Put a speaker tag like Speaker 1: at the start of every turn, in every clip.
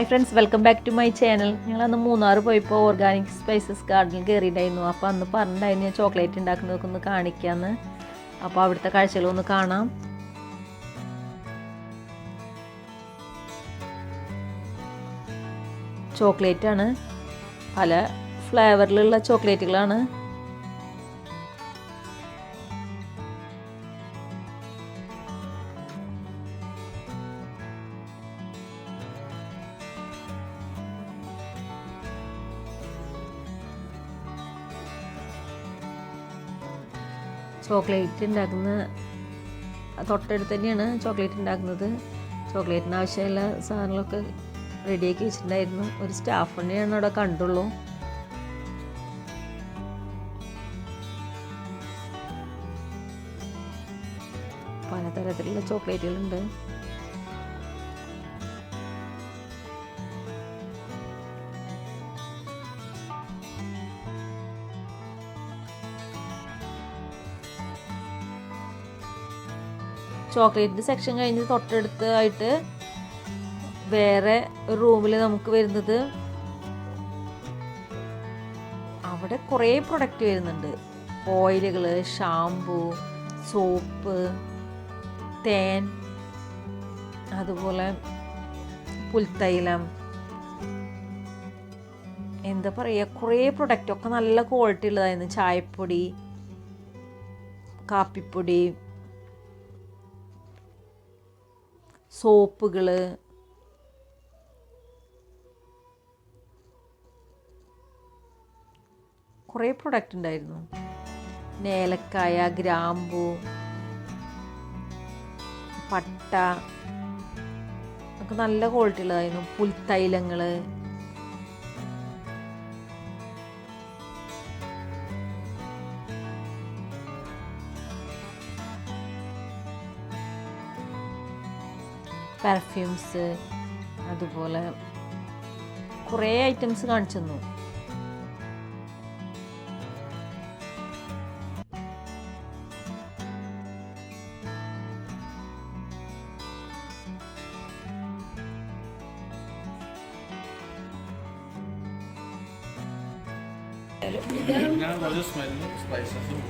Speaker 1: Hi friends welcome back to my channel ഞങ്ങൾ അന്ന് മൂന്നാർ പോയപ്പോൾ ഓർഗാനിക് സ്പൈസസ് ഗാർഡനിൽ കയറിയിട്ടുണ്ടായിരുന്നു അപ്പോൾ അന്ന് പറഞ്ഞിട്ടുണ്ടായിരുന്നു ഞാൻ ചോക്ലേറ്റ് ഉണ്ടാക്കുന്നതൊക്കെ ഒന്ന് കാണിക്കാമെന്ന് അപ്പോൾ അവിടുത്തെ കാഴ്ചകളൊന്ന് കാണാം. ചോക്ലേറ്റ് ആണ്. പല ഫ്ലേവറിലുള്ള ചോക്ലേറ്റുകളാണ് ചോക്ലേറ്റ് ഉണ്ടാക്കുന്ന തൊട്ടടുത്ത് തന്നെയാണ് ചോക്ലേറ്റ് ഉണ്ടാക്കുന്നത്. ചോക്ലേറ്റിന് ആവശ്യമുള്ള സാധനങ്ങളൊക്കെ റെഡിയാക്കി വെച്ചിട്ടുണ്ടായിരുന്നു. ഒരു സ്റ്റാഫ് തന്നെയാണ് അവിടെ കണ്ടുള്ളൂ. പലതരത്തിലുള്ള ചോക്ലേറ്റുകളുണ്ട്. ചോക്ലേറ്റിന്റെ സെക്ഷൻ കഴിഞ്ഞ് തൊട്ടടുത്തായിട്ട് വേറെ റൂമിൽ നമുക്ക് വരുന്നത് അവിടെ കുറേ പ്രൊഡക്റ്റ് വരുന്നുണ്ട്. ഓയിലുകൾ ഷാംപൂ സോപ്പ് തേൻ അതുപോലെ പുൽത്തൈലം. എന്താ പറയുക കുറേ പ്രൊഡക്റ്റ് ഒക്കെ നല്ല ക്വാളിറ്റി ഉള്ളതായിരുന്നു. ചായപ്പൊടി കാപ്പിപ്പൊടി സോപ്പുകൾ കുറേ പ്രൊഡക്റ്റ് ഉണ്ടായിരുന്നു. നേലക്കായ ഗ്രാമ്പു പട്ട ഒക്കെ നല്ല ക്വാളിറ്റി ഉള്ളതായിരുന്നു. പുൽത്തൈലങ്ങൾ പെർഫ്യൂംസ് അതുപോലെ കുറേ ഐറ്റംസ് കാണിച്ചു തന്നു.
Speaker 2: ഞാൻ കുറച്ച് സ്മെല്ലും സ്പൈസസും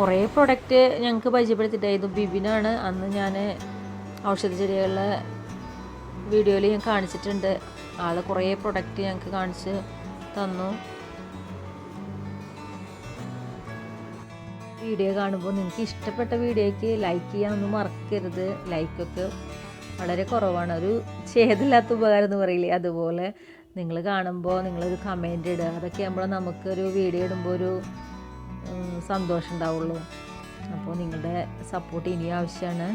Speaker 1: കുറേ പ്രൊഡക്റ്റ് ഞങ്ങൾക്ക് പരിചയപ്പെടുത്തിയിട്ടായിരുന്നു ബിബിനാണ് അന്ന് ഞാൻ ഔഷധ ചെടികളുടെ വീഡിയോയിൽ ഞാൻ കാണിച്ചിട്ടുണ്ട്. ആൾ കുറേ പ്രൊഡക്റ്റ് ഞങ്ങൾക്ക് കാണിച്ച് തന്നു. വീഡിയോ കാണുമ്പോൾ നിങ്ങൾക്ക് ഇഷ്ടപ്പെട്ട വീഡിയോയ്ക്ക് ലൈക്ക് ചെയ്യാനൊന്നും മറക്കരുത്. ലൈക്കൊക്കെ വളരെ കുറവാണ്. ഒരു ഛേദില്ലാത്ത ഉപകാരം എന്ന് പറയില്ലേ? അതുപോലെ നിങ്ങൾ കാണുമ്പോൾ നിങ്ങളൊരു കമന്റ് ഇടുക. അതൊക്കെ ആകുമ്പോൾ നമുക്കൊരു വീഡിയോ ഇടുമ്പോൾ ഒരു സന്തോഷം ഉണ്ടാവുള്ളൂ. അപ്പോൾ നിങ്ങളുടെ സപ്പോർട്ട് ഇനിയും ആവശ്യമാണ്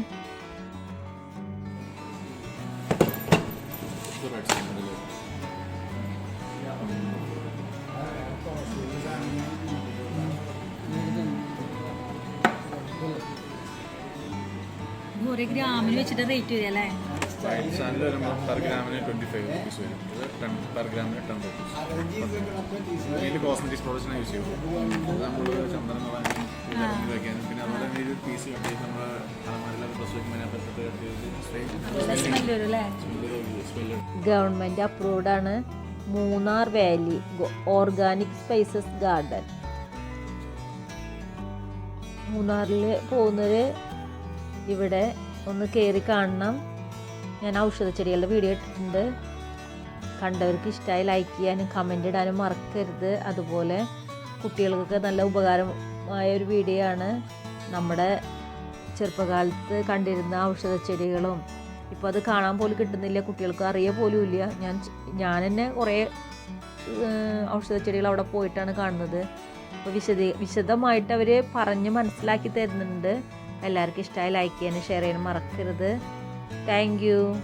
Speaker 3: ഒരു ഗ്രാമിൽ വെച്ചിട്ട് റേറ്റ് വരിക അല്ലേ?
Speaker 2: വൈറ്റ് സാൻഡിൽ വരുമ്പോൾ പെർ ഗ്രാമിന് ട്വന്റി ഫൈവ് റുപ്പീസ് വരും ഇത് ടെൻ പെർ ഗ്രാമിന് ടെൻ റുപ്പീസ് ഇതിൽ കോസ്മെറ്റിക്സ് പ്രോഡക്ട്സിനെ യൂസ് അത് നമ്മൾ ചന്ദനം വയ്ക്കാനും പിന്നെ അതുപോലെ തന്നെ ഒരു പീസ് കട്ട് ചെയ്ത് നമ്മൾ അലമാരിലൊക്കെ ഡ്രസ് വയ്ക്കുമ്പോൾ അതിനകത്ത് കട്ട് ചെയ്ത്
Speaker 3: സ്മെല്ല് വരും അല്ലേ
Speaker 2: സ്മെല്ല്
Speaker 1: ഗവൺമെന്റ് അപ്രൂവ്ഡ് ആണ് Munnar valley organic spices garden മൂന്നാറിൽ പോകുന്നവർ ഇവിടെ ഒന്ന് കയറി കാണണം. ഞാൻ ഔഷധ ചെടികളുടെ വീഡിയോ ഇട്ടിട്ടുണ്ട്. കണ്ടവർക്ക് ഇഷ്ടമായി ലൈക്ക് ചെയ്യാനും കമന്റ് ഇടാനും മറക്കരുത്. അതുപോലെ കുട്ടികൾക്കൊക്കെ നല്ല ഉപകാരമായ ഒരു വീഡിയോ ആണ്. നമ്മുടെ ചെറുപ്പകാലത്ത് കണ്ടിരുന്ന ഔഷധ ചെടികളും. ഇപ്പോൾ അത് കാണാൻ പോലും കിട്ടുന്നില്ല. കുട്ടികൾക്ക് അറിയ പോലും ഇല്ല. ഞാൻ ഞാൻ തന്നെ കുറേ ഔഷധ ചെടികൾ അവിടെ പോയിട്ടാണ് കാണുന്നത്. അപ്പോൾ വിശദ വിശദമായിട്ട് അവർ പറഞ്ഞ് മനസ്സിലാക്കി തരുന്നുണ്ട്. എല്ലാവർക്കും ഇഷ്ടമായി ലൈക്ക് ചെയ്യാനും ഷെയർ ചെയ്യാനും മറക്കരുത്. Thank you.